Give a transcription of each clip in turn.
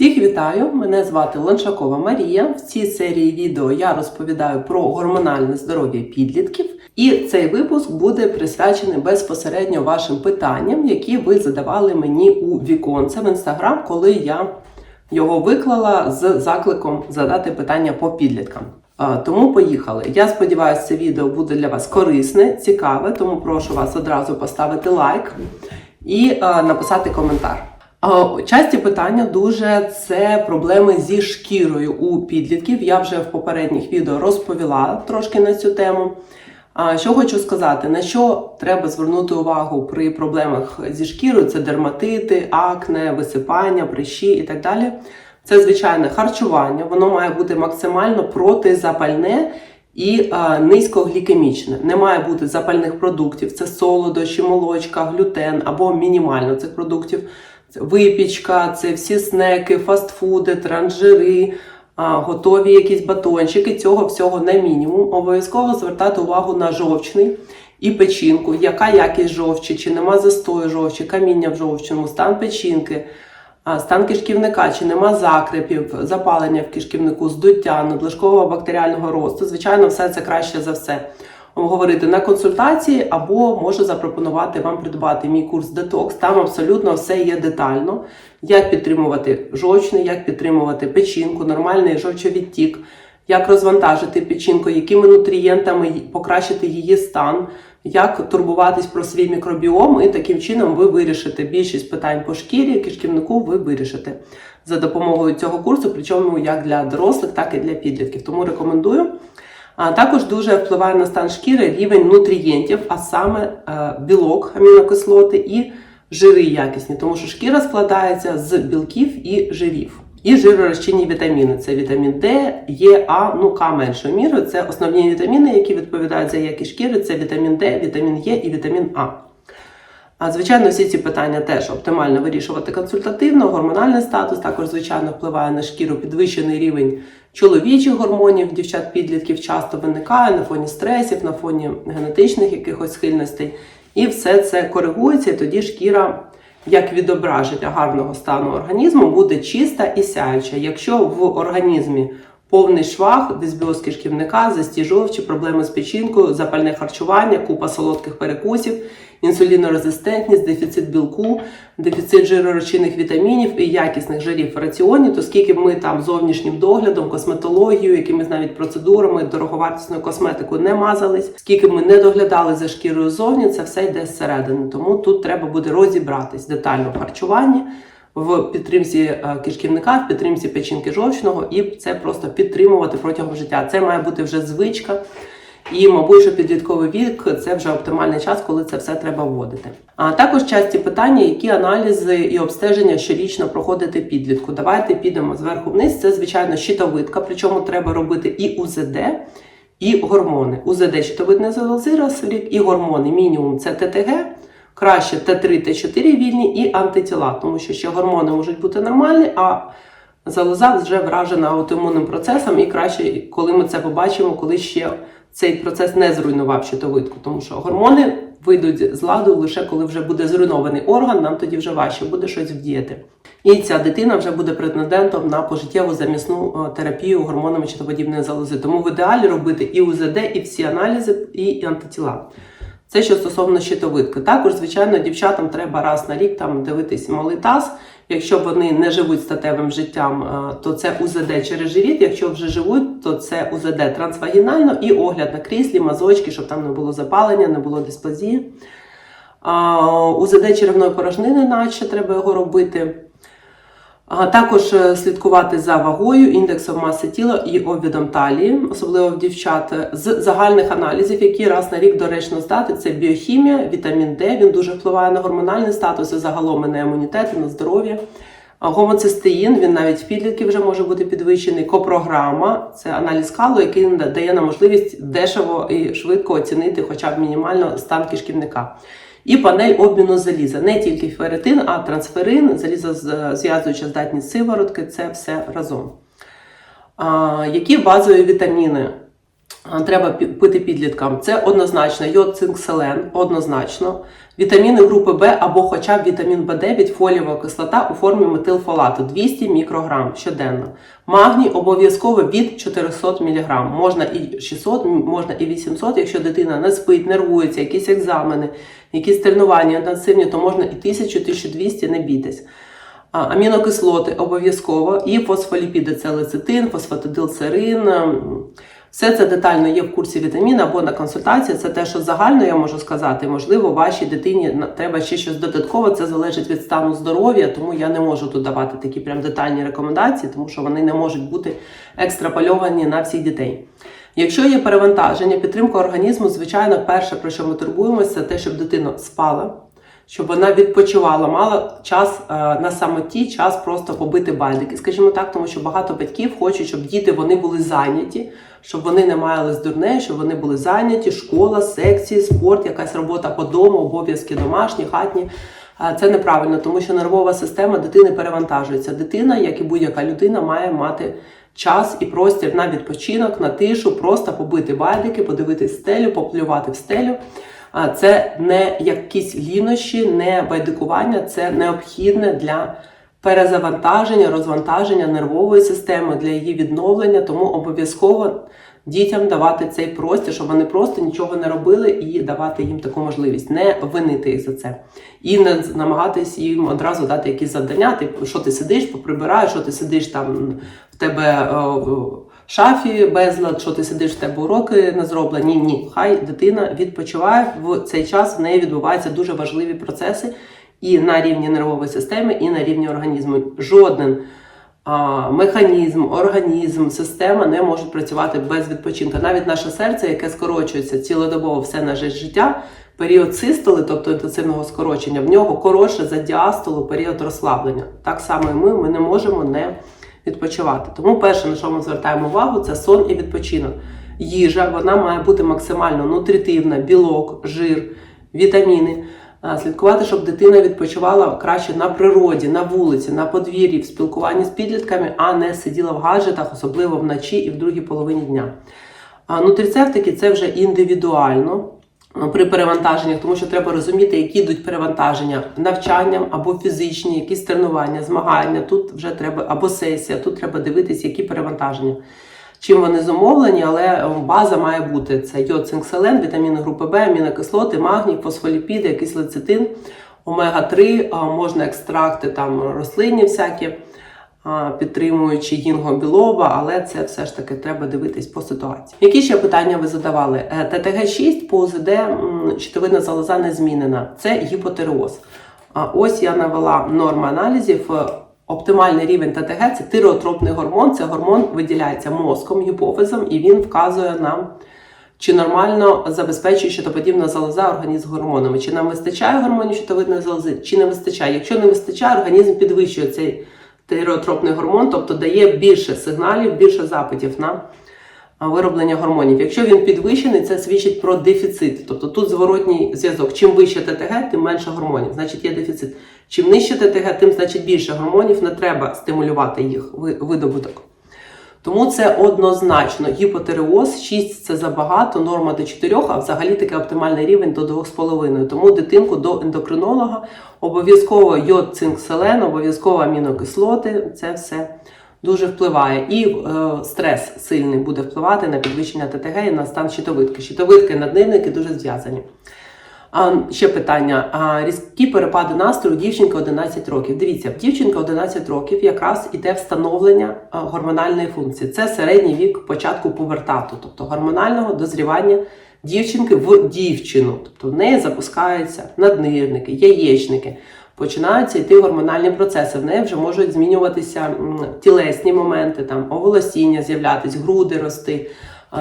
Всіх вітаю! Мене звати Ланшакова Марія. В цій серії відео я розповідаю про гормональне здоров'я підлітків, і цей випуск буде присвячений безпосередньо вашим питанням, які ви задавали мені у віконце в інстаграм, коли я його виклала з закликом задати питання по підліткам. Тому поїхали. Я сподіваюся, це відео буде для вас корисне, цікаве, тому прошу вас одразу поставити лайк і написати коментар. Часті питання дуже це проблеми зі шкірою у підлітків. Я вже в попередніх відео розповіла трошки на цю тему. Що хочу сказати, на що треба звернути увагу при проблемах зі шкірою: це дерматити, акне, висипання, прищі і так далі. Це звичайне харчування, воно має бути максимально протизапальне і а, низькоглікемічне. Не має бути запальних продуктів, це солодощі, молочка, глютен або мінімально цих продуктів. Випічка, це всі снеки, фастфуди, транжири, готові якісь батончики. Цього всього на мінімум. Обов'язково звертати увагу на жовчний і печінку, яка якість жовчі, чи нема застою жовчі, каміння в жовчному, стан печінки. Стан кишківника, чи нема закрепів, запалення в кишківнику, здуття, надлишкового бактеріального росту. Звичайно, все це краще за все говорити на консультації, або можу запропонувати вам придбати мій курс детокс. Там абсолютно все є детально, як підтримувати жовчний, як підтримувати печінку, нормальний жовчовідтік, як розвантажити печінку, якими нутрієнтами покращити її стан, як турбуватись про свій мікробіом, і таким чином ви вирішите більшість питань по шкірі, кишківнику ви вирішите за допомогою цього курсу, причому як для дорослих, так і для підлітків. Тому рекомендую. А також дуже впливає на стан шкіри рівень нутрієнтів, а саме е, білок, амінокислоти і жири якісні, тому що шкіра складається з білків і жирів. І жиророзчинні вітаміни це вітамін Д, Е, А, ну К меншою мірою. Це основні вітаміни, які відповідають за якість шкіри. Це вітамін Д, вітамін Е і вітамін А. Звичайно, всі ці питання теж оптимально вирішувати консультативно. Гормональний статус також, звичайно, впливає на шкіру підвищений рівень чоловічих гормонів, дівчат-підлітків часто виникає на фоні стресів, на фоні генетичних якихось схильностей. І все це коригується, і тоді шкіра, як відображення гарного стану організму, буде чиста і сяюча. Якщо в організмі повний швах, дисбіоз кишківника, застіжовчі, проблеми з печінкою, запальне харчування, купа солодких перекусів, інсулінорезистентність, дефіцит білку, дефіцит жиророзчинних вітамінів і якісних жирів в раціоні, то скільки ми там зовнішнім доглядом, косметологією, якимись навіть процедурами, дороговартісною косметикою не мазались, скільки ми не доглядали за шкірою зовні, це все йде зсередини. Тому тут треба буде розібратись детально в харчуванні. В підтримці е, кишківника, в підтримці печінки жовчного, і це просто підтримувати протягом життя. Це має бути вже звичка. І, мабуть, що підлітковий вік це вже оптимальний час, коли це все треба вводити. А також часті питання, які аналізи і обстеження щорічно проходити підлітку. Давайте підемо зверху вниз. Це звичайно щитовидка, причому треба робити і УЗД, і гормони. УЗД щитовидне залози раз в рік, і гормони. Мінімум це ТТГ. Краще Т3, Т4 вільні і антитіла, тому що ще гормони можуть бути нормальні, а залоза вже вражена аутоімунним процесом, і краще, коли ми це побачимо, коли ще цей процес не зруйнував щитовидку, тому що гормони вийдуть з ладу лише коли вже буде зруйнований орган, нам тоді вже важче буде щось вдіяти. І ця дитина вже буде претендентом на пожиттєву замісну е, терапію гормонами щитоподібної залози. Тому в ідеалі робити і УЗД, і всі аналізи, і антитіла. Це що стосовно щитовидки. Також, звичайно, дівчатам треба раз на рік там дивитись малий таз. Якщо вони не живуть статевим життям, е, то це УЗД через живіт. Якщо вже живуть, то це УЗД трансвагінально і огляд на кріслі, мазочки, щоб там не було запалення, не було дисплазії. А, УЗД черевної порожнини, наче треба його робити. Також е, слідкувати за вагою, індексом маси тіла і обвідом талії, особливо в дівчат, з загальних аналізів, які раз на рік доречно здати, це біохімія, вітамін Д. Він дуже впливає на гормональний статус і загалом і на імунітет, і на здоров'я. Гомоцистеїн, він навіть в підлітків вже може бути підвищений. Копрограма це аналіз калу, який дає нам можливість дешево і швидко оцінити, хоча б мінімально стан кишківника. І панель обміну заліза. Не тільки ферритин, а трансферин, заліза зв'язуюча здатність сиворотки це все разом. А, Які базові вітаміни треба пити підліткам? Це однозначно йод, цинк, селен, однозначно. Вітаміни групи В або хоча б вітамін В9, фолієва кислота у формі метилфолату 200 мікрограм щоденно. Магній обов'язково від 400 мг. Можна і 600, можна і 800, якщо дитина не спить, нервується, якісь екзамени, якісь тренування інтенсивні, то можна і 1000-1200, не бійтесь. Амінокислоти обов'язково, і фосфоліпіди це лецитин, фосфатидилцерин. Все це детально є в курсі вітамін або на консультації. Це те, що загально я можу сказати. Можливо, вашій дитині треба ще щось додатково. Це залежить від стану здоров'я, тому я не можу тут давати такі прям детальні рекомендації, тому що вони не можуть бути екстрапольовані на всіх дітей. Якщо є перевантаження, підтримка організму, звичайно, перше, про що ми турбуємося, це те, щоб дитина спала, щоб вона відпочивала, мала час е, на самоті, час просто побити бальдики, скажімо так, тому що багато батьків хочуть, щоб діти вони були зайняті, щоб вони не маялись дурне, щоб вони були зайняті, школа, секції, спорт, якась робота по дому, обов'язки домашні, хатні. Це неправильно, тому що нервова система дитини перевантажується. Дитина, як і будь-яка людина, має мати час і простір на відпочинок, на тишу, просто побити бальдики, подивитись стелю, поплювати в стелю. Це не якісь лінощі, не байдикування, це необхідне для перезавантаження, розвантаження нервової системи, для її відновлення. Тому обов'язково дітям давати цей простір, щоб вони просто нічого не робили і давати їм таку можливість, не винити їх за це. І не намагатись їм одразу дати якісь завдання, типу, що ти сидиш, поприбираєш, що ти сидиш там в тебе е, шафі безлад, що ти сидиш, в тебе уроки не зроблені. Ні, ні. Хай дитина відпочиває в цей час. В неї відбуваються дуже важливі процеси і на рівні нервової системи, і на рівні організму. Жоден а, механізм, організм, система не можуть працювати без відпочинку. Навіть наше серце, яке скорочується цілодобово все наше життя. Період систоли, тобто інтенсивного скорочення, в нього коротше за діастолу період розслаблення. Так само і ми, ми не можемо не відпочивати. Тому перше, на що ми звертаємо увагу, це сон і відпочинок. Їжа вона має бути максимально нутритивна, білок, жир, вітаміни. Слідкувати, щоб дитина відпочивала краще на природі, на вулиці, на подвір'ї, в спілкуванні з підлітками, а не сиділа в гаджетах, особливо вночі і в другій половині дня. Нутрицептики це вже індивідуально при перевантаженнях, тому що треба розуміти, які йдуть перевантаження навчанням або фізичні, якісь тренування, змагання. Тут вже треба або сесія, тут треба дивитися, які перевантаження. Чим вони зумовлені, але е, база має бути це йод, цинк, селен, вітаміни групи Б, амінокислоти, магній, фосфоліпіди, якийсь лецитин, омега-3, можна екстракти там рослинні всякі, підтримуючи гінго-білова, але це все ж таки треба дивитись по ситуації. Які ще питання ви задавали? Е, ТТГ-6 по ОЗД м, щитовидна залоза не змінена. Це гіпотереоз. Ось я навела норми аналізів. Е, Оптимальний рівень ТТГ це тиреотропний гормон. Це гормон виділяється мозком, гіпофизом, і він вказує нам, чи нормально забезпечує щитоподібна залоза організм гормонами. Чи нам вистачає гормонів щитовидної залози, чи не вистачає. Якщо не вистачає, організм підвищує цей тиреотропний гормон, тобто дає більше сигналів, більше запитів на вироблення гормонів. Якщо він підвищений, це свідчить про дефіцит. Тобто тут зворотній зв'язок. Чим вище ТТГ, тим менше гормонів, значить є дефіцит. Чим нижче ТТГ, тим значить більше гормонів, не треба стимулювати їх ви- видобуток. Тому це однозначно гіпотереоз 6 це забагато, норма до 4, а взагалі таке оптимальний рівень до 2,5. Тому дитинку до ендокринолога обов'язково йод, цинк, селен, обов'язково амінокислоти. Це все дуже впливає. І е, стрес сильний буде впливати на підвищення ТТГ і на стан щитовидки. Щитовидки і наднирники дуже зв'язані. А, ще питання. А, різкі перепади настрою дівчинка 11 років. Дивіться, дівчинка 11 років якраз іде встановлення гормональної функції. Це середній вік початку пубертату, тобто гормонального дозрівання дівчинки в дівчину. Тобто в неї запускаються наднирники, яєчники. Починаються йти гормональні процеси. В неї вже можуть змінюватися тілесні моменти, там оволосіння з'являтись, груди рости.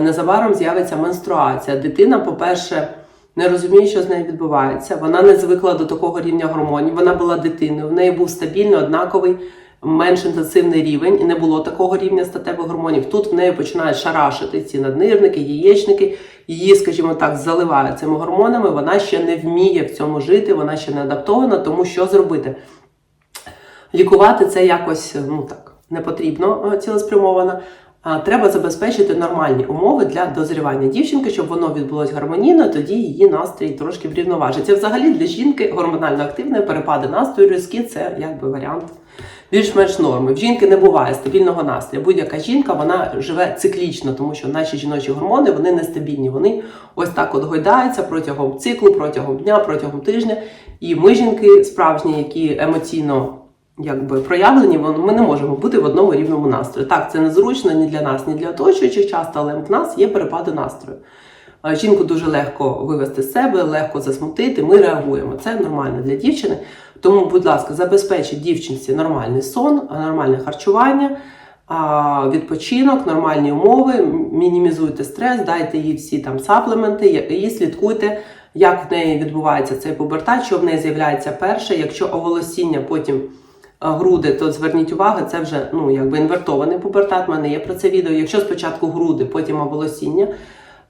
Незабаром з'явиться менструація. Дитина, по-перше, не розуміє, що з нею відбувається. Вона не звикла до такого рівня гормонів. Вона була дитиною. В неї був стабільний, однаковий, менш інтенсивний рівень, і не було такого рівня статевих гормонів. Тут в неї починають шарашити ці наднирники, яєчники. Її, скажімо так, заливають цими гормонами. Вона ще не вміє в цьому жити, вона ще не адаптована, тому що зробити? Лікувати це якось ну так не потрібно е, цілеспрямовано. Треба забезпечити нормальні умови для дозрівання дівчинки, щоб воно відбулось гармонійно, тоді її настрій трошки врівноважиться. Взагалі для жінки гормонально активної перепади настрою різкі це якби варіант більш-менш норми. В жінки не буває стабільного настрою. Будь-яка жінка вона живе циклічно, тому що наші жіночі гормони вони нестабільні. Вони ось так от гойдаються протягом циклу, протягом дня, протягом тижня. І ми, жінки, справжні, які емоційно якби проявлені, ми не можемо бути в одному рівному настрої. Так, це незручно ні для нас, ні для оточуючих часто, але в нас є перепади настрою. Жінку дуже легко вивести з себе, легко засмутити. Ми реагуємо. Це нормально для дівчини. Тому, будь ласка, забезпечіть дівчинці нормальний сон, нормальне харчування, відпочинок, нормальні умови, мінімізуйте стрес, дайте їй всі там саплементи і слідкуйте, як в неї відбувається цей пубертат, що в неї з'являється перше. Якщо оволосіння потім груди, то зверніть увагу, це вже ну якби інвертований пубертат. У мене є про це відео. Якщо спочатку груди, потім оволосіння,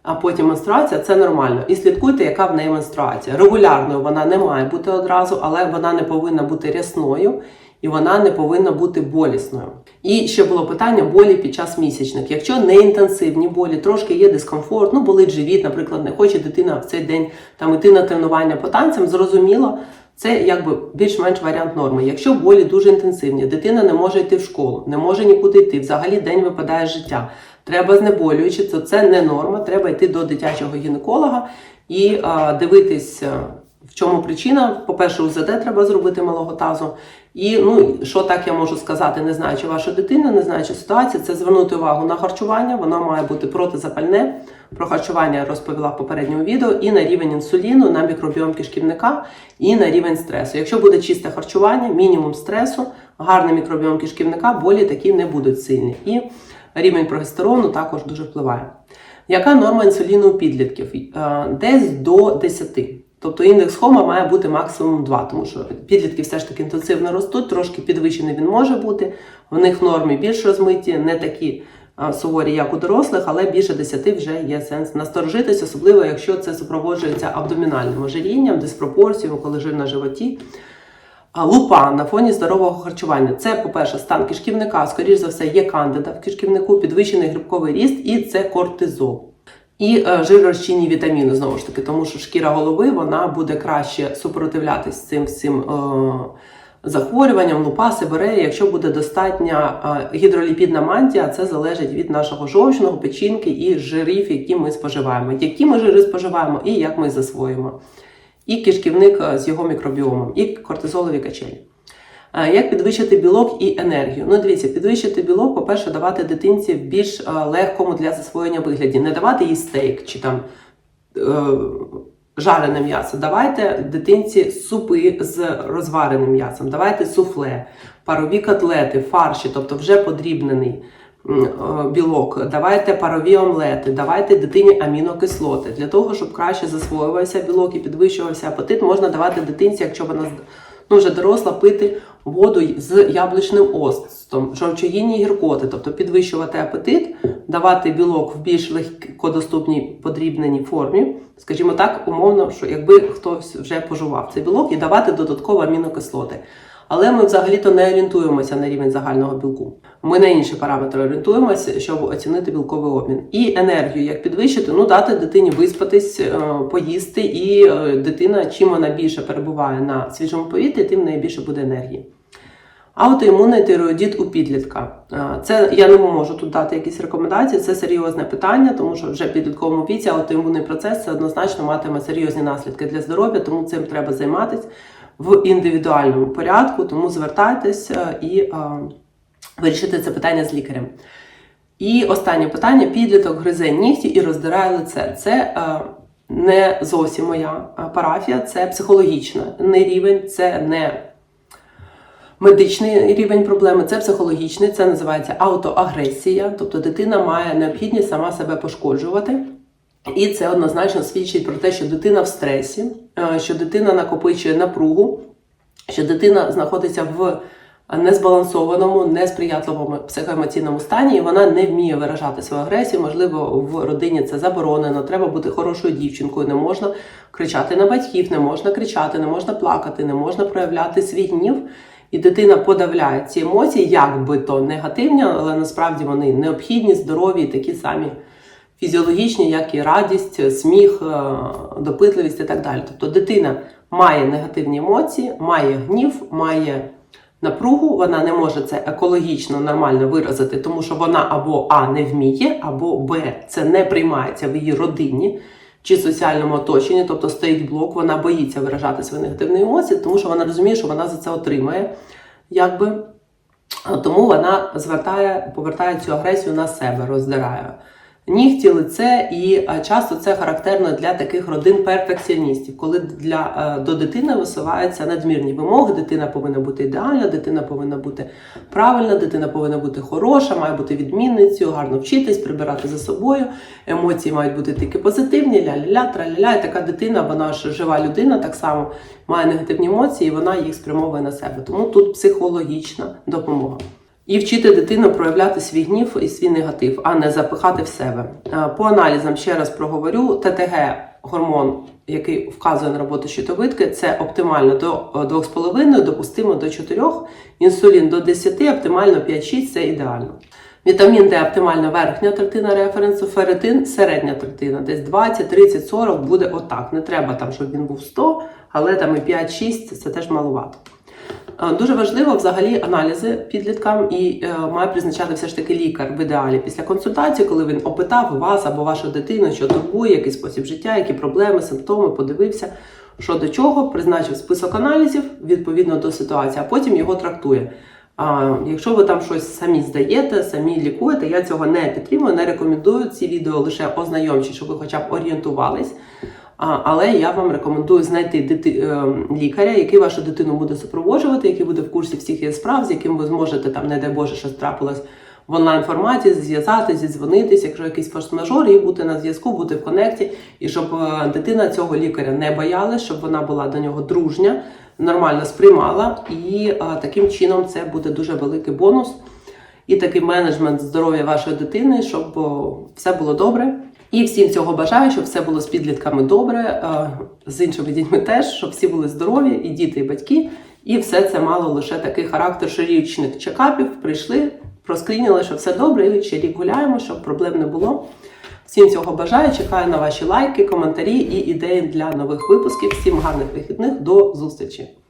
а потім менструація, це нормально. І слідкуйте, яка в неї менструація. Регулярною вона не має бути одразу, але вона не повинна бути рясною і вона не повинна бути болісною. І ще було питання болі під час місячних. Якщо не інтенсивні болі, трошки є дискомфорт, ну болить живіт, наприклад, не хоче дитина в цей день там іти на тренування по танцям, зрозуміло. Це якби більш-менш варіант норми. Якщо болі дуже інтенсивні, дитина не може йти в школу, не може нікуди йти, взагалі день випадає життя. Треба знеболюючи, то це не норма. Треба йти до дитячого гінеколога і а, дивитись, в чому причина. По-перше, УЗД треба зробити малого тазу. І ну що так я можу сказати, не знаючи вашу дитину, не знаючи ситуацію, це звернути увагу на харчування. Воно має бути протизапальне. Про харчування розповіла в попередньому відео, і на рівень інсуліну, на мікробіом кишківника, і на рівень стресу. Якщо буде чисте харчування, мінімум стресу, гарний мікробіом кишківника, болі такі не будуть сильні. І рівень прогестерону також дуже впливає. Яка норма інсуліну у підлітків? Е, Десь до 10. Тобто індекс хома має бути максимум 2, тому що підлітки все ж таки інтенсивно ростуть, трошки підвищений він може бути. В них норми більш розмиті, не такі суворі, як у дорослих, але більше 10 вже є сенс насторожитись, особливо якщо це супроводжується абдомінальним ожирінням, диспропорцією, коли жир на животі. Лупа на фоні здорового харчування. Це, по-перше, стан кишківника, скоріш за все, є кандида в кишківнику, підвищений грибковий ріст, і це кортизол. І е, жиророзчинні вітаміни, знову ж таки, тому що шкіра голови вона буде краще супротивлятись цим всім е, захворюванням, лупа, сибирея, якщо буде достатня гідроліпідна мантія, це залежить від нашого жовчного, печінки і жирів, які ми споживаємо. Які ми жири споживаємо і як ми засвоїмо. І кишківник е, з його мікробіомом, і кортизолові качелі. Як підвищити білок і енергію? Ну, дивіться, підвищити білок, по-перше, давати дитинці в більш е, легкому для засвоєння вигляді. Не давати їй стейк чи там е, жарене м'ясо. Давайте дитинці супи з розвареним м'ясом, давайте суфле, парові котлети, фарші, тобто вже подрібнений е, білок. Давайте парові омлети, давайте дитині амінокислоти. Для того, щоб краще засвоювався білок і підвищувався апетит, можна давати дитинці, якщо вона ну, вже доросла, пити воду з яблучним остом, жовчогінні гіркоти, тобто підвищувати апетит, давати білок в більш легкодоступній подрібненій формі, скажімо так, умовно, що якби хтось вже пожував цей білок і давати додатково амінокислоти. Але ми взагалі-то не орієнтуємося на рівень загального білку. Ми на інші параметри орієнтуємося, щоб оцінити білковий обмін. І енергію як підвищити, ну дати дитині виспатись, е, поїсти, і е, дитина, чим вона більше перебуває на свіжому повітрі, тим в неї більше буде енергії. Аутоімунний тиреоїдит у підлітка. Е, Це я не можу тут дати якісь рекомендації. Це серйозне питання, тому що вже в підлітковому віці аутоімунний процес це однозначно матиме серйозні наслідки для здоров'я, тому цим треба займатися в індивідуальному порядку. Тому звертайтесь і е, вирішити це питання з лікарем. І останнє питання: підліток гризе нігті і роздирає лице. Це е, не зовсім моя е, парафія, це психологічний рівень, це не медичний рівень проблеми, це психологічний, це називається аутоагресія. Тобто дитина має необхідність сама себе пошкоджувати. І це однозначно свідчить про те, що дитина в стресі, е, що дитина накопичує напругу, що дитина знаходиться в незбалансованому, несприятливому психоемоційному стані, і вона не вміє виражати свою агресію. Можливо, в родині це заборонено. Треба бути хорошою дівчинкою. Не можна кричати на батьків, не можна кричати, не можна плакати, не можна проявляти свій гнів. і дитина подавляє ці емоції, як би то негативні, але насправді вони необхідні, здорові, і такі самі фізіологічні, як і радість, сміх, е, допитливість і так далі. Тобто дитина має негативні емоції, має гнів, має напругу, вона не може це екологічно нормально виразити, тому що вона або А не вміє, або Б це не приймається в її родині чи соціальному оточенні, тобто стоїть блок, вона боїться виражати свої негативні емоції, тому що вона розуміє, що вона за це отримає. Якби. Тому вона звертає, повертає цю агресію на себе, роздирає нігті, лице, і е, часто це характерно для таких родин перфекціоністів, коли для, е, до дитини висуваються надмірні вимоги. Дитина повинна бути ідеальна, дитина повинна бути правильна, дитина повинна бути хороша, має бути відмінницею, гарно вчитись, прибирати за собою. Емоції мають бути тільки позитивні, ля-ля-ля, траля-ля. І така дитина, вона ж жива людина, так само має негативні емоції, і вона їх спрямовує на себе. Тому тут психологічна допомога. І вчити дитину проявляти свій гнів і свій негатив, а не запихати в себе. Е, По аналізам ще раз проговорю: ТТГ гормон, який вказує на роботу щитовидки, це оптимально до е, 2,5, допустимо до 4, інсулін до 10, оптимально 5-6 це ідеально. Вітамін Д оптимальна верхня третина референсу, ферритин середня третина, десь 20, 30, 40 буде отак. Не треба там, щоб він був 100, але там і 5-6 це теж маловато. Е, Дуже важливо взагалі аналізи підліткам і е, має призначати все ж таки лікар в ідеалі після консультації, коли він опитав вас або вашу дитину, що турбує, який спосіб життя, які проблеми, симптоми, подивився, що до чого, призначив список аналізів відповідно до ситуації, а потім його трактує. А якщо ви там щось самі здаєте, самі лікуєте, я цього не підтримую, не рекомендую ці відео лише ознайомчі, щоб ви хоча б орієнтувались. Але я вам рекомендую знайти дити, е, лікаря, який вашу дитину буде супроводжувати, який буде в курсі всіх її справ, з яким ви зможете там, не дай Боже, щось трапилось в онлайн форматі, зв'язатись, зідзвонитись, якщо якийсь форс-мажор, і бути на зв'язку, бути в конекті, і щоб е, дитина цього лікаря не боялась, щоб вона була до нього дружня, нормально сприймала, і е, таким чином це буде дуже великий бонус. І такий менеджмент здоров'я вашої дитини, щоб все було добре. І всім цього бажаю, щоб все було з підлітками добре, е, з іншими дітьми теж, щоб всі були здорові, і діти, і батьки. І все це мало лише такий характер щорічних чекапів. Прийшли, проскрініли, що все добре, і ще рік гуляємо, щоб проблем не було. Всім цього бажаю. Чекаю на ваші лайки, коментарі і ідеї для нових випусків. Всім гарних вихідних. До зустрічі!